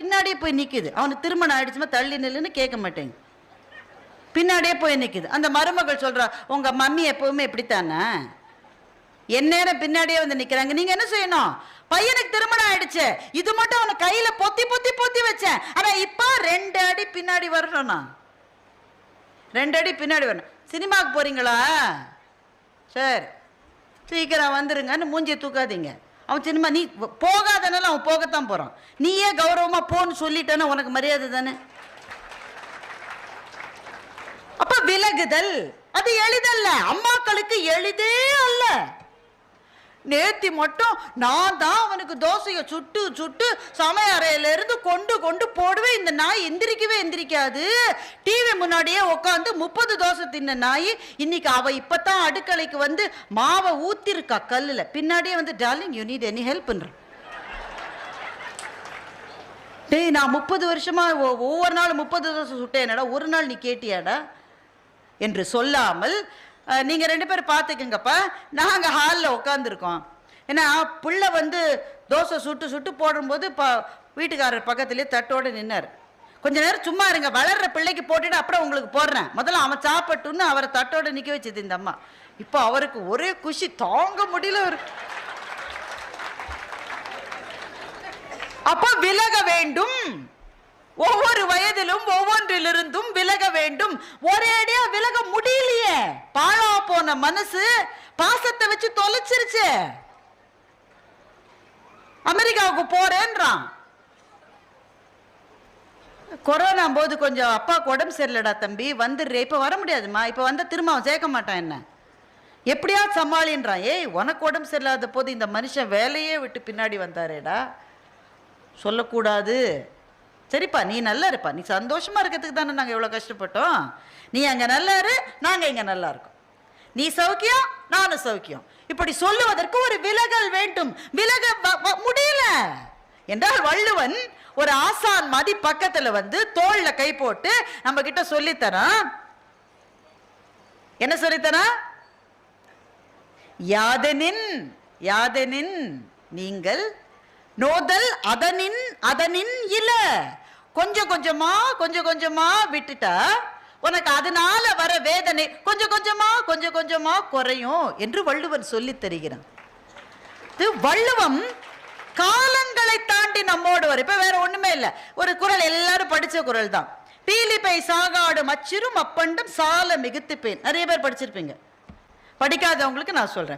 பின்னாடியே போய் நிற்கிது அவனுக்கு திருமணம் ஆயிடுச்சுமா தள்ளி நில்லுன்னு கேட்க மாட்டேங்க பின்னாடியே போய் நிற்கிது அந்த மருமகள் சொல்கிறா உங்கள் மம்மி எப்போவுமே இப்படித்தானே? எந்நேரம் பின்னாடியே வந்து நிற்கிறாங்க நீங்கள் என்ன செய்யணும்? பையனுக்கு திருமணம் ஆயிடுச்சு. இது மட்டும் அவனை கையில் பொத்தி பொத்தி பொத்தி வச்சேன். ஆனால் இப்போ ரெண்டு அடி பின்னாடி வரணும்ண்ணா நான் ரெண்டு அடி பின்னாடி வரணும். சினிமாவுக்கு போகிறீங்களா சரி. சீக்கிரம் வந்துருங்கன்னு மூஞ்சியை தூக்காதீங்க. அவன் சினிமா நீ போகாதனால அவன் போகத்தான் போறான். நீயே கௌரவமா போன்னு சொல்லிட்டேன்னா உனக்கு மரியாதை தானே? அப்ப விலகுதல் அது எளிதல்ல. அம்மாக்களுக்கு எளிது நேத்தி மட்டும் நான் தான் அவனுக்கு தோசையை சுட்டு சுட்டு சமையல் இருந்து கொண்டு கொண்டு போடுவேன் இந்த நாய் எந்திரிக்கவே எந்திரிக்காது. டிவி முன்னாடியே உட்காந்து முப்பது தோசை தின்ன நாய் இன்னைக்கு அவ இப்பதான் அடுக்கலைக்கு வந்து மாவை ஊத்திருக்கா கல்லுல. பின்னாடியே வந்து darling you need any help டேய் நான் முப்பது வருஷமா ஒவ்வொரு நாள் முப்பது தோசை சுட்டேனடா ஒரு நாள் நீ கேட்டியாடா? என்று சொல்லாமல் நீங்கள் ரெண்டு பேரும் பார்த்துக்குங்கப்பா நாங்கள் ஹாலில் உட்காந்துருக்கோம் ஏன்னா பிள்ளை வந்து தோசை சுட்டு சுட்டு போடும்போது ப வீட்டுக்காரர் பக்கத்துலேயே தட்டோடு நின்னார். கொஞ்ச நேரம் சும்மா இருங்க வளர்ற பிள்ளைக்கு போட்டுட்டு அப்புறம் உங்களுக்கு போடுறேன். முதல்ல அவன் சாப்பிட்டுன்னு அவரை தட்டோட நிற்க வச்சது இந்த அம்மா. இப்போ அவருக்கு ஒரே குஷி தாங்க முடியல ஒரு அப்ப விலக வேண்டும். ஒவ்வொரு வயதிலும் ஒவ்வொன்றிலிருந்தும் விலக வேண்டும். ஒரேடியா பாழா போன மனசு பாசத்தை வச்சு தொலைச்சிருச்சு. அமெரிக்காவுக்கு போறேன்றான். கொரோனா போது கொஞ்சம் அப்பாவுக்கு உடம்பு சரியில்லடா தம்பி. வந்துடுறே. இப்ப வர முடியாதும்மா. இப்ப வந்தால் திரும்ப அவன் சேர்க்க மாட்டான் என்ன? எப்படியாவது சமாளின்றான். ஏய் உனக்கு உடம்பு சரியில்லாத போது இந்த மனுஷன் வேலையே விட்டு பின்னாடி வந்தாரேடா. சொல்லக்கூடாது. சரிப்பா நீ நல்லா இருப்பா நீ சந்தோஷமா இருக்கிறதுக்கு தானே நாங்கள் எவ்வளோ கஷ்டப்பட்டோம். நீ அங்கே நல்லா இரு நாங்கள் இங்கே நல்லா இருக்கோம். நீ சௌக்கியம் நானும் சௌக்கியம். இப்படி சொல்லுவதற்கு ஒரு விலகல் வேண்டும். விலக வ- முடியல. என்றால் வள்ளுவன் ஒரு ஆசான் மதி பக்கத்தில் வந்து தோளில் கை போட்டு நம்ம கிட்ட சொல்லித்தரான் என்ன சொல்லித்தரான் யாதெனின் யாதெனின் நீங்கள் நோதல் அதனின் அதனின் இல்லை. கொஞ்சம் கொஞ்சமா கொஞ்சம் கொஞ்சமா விட்டுட்டா உனக்கு அதனால வர வேதனை கொஞ்சம் கொஞ்சமா கொஞ்சம் கொஞ்சமா குறையும் என்று வள்ளுவன் சொல்லி தருகிறான். இது வள்ளுவம் காலங்களை தாண்டி நம்மோடு வரும் இப்ப வேற ஒண்ணுமே இல்ல. ஒரு குறள் எல்லாரும் படிச்ச குரல் தான். பீலிப்பை சாகாடு மச்சிரும் அப்பண்டும் சால மிகுத்துப்பேன். நிறைய பேர் படிச்சிருப்பீங்க. படிக்காதவங்களுக்கு நான் சொல்றேன்.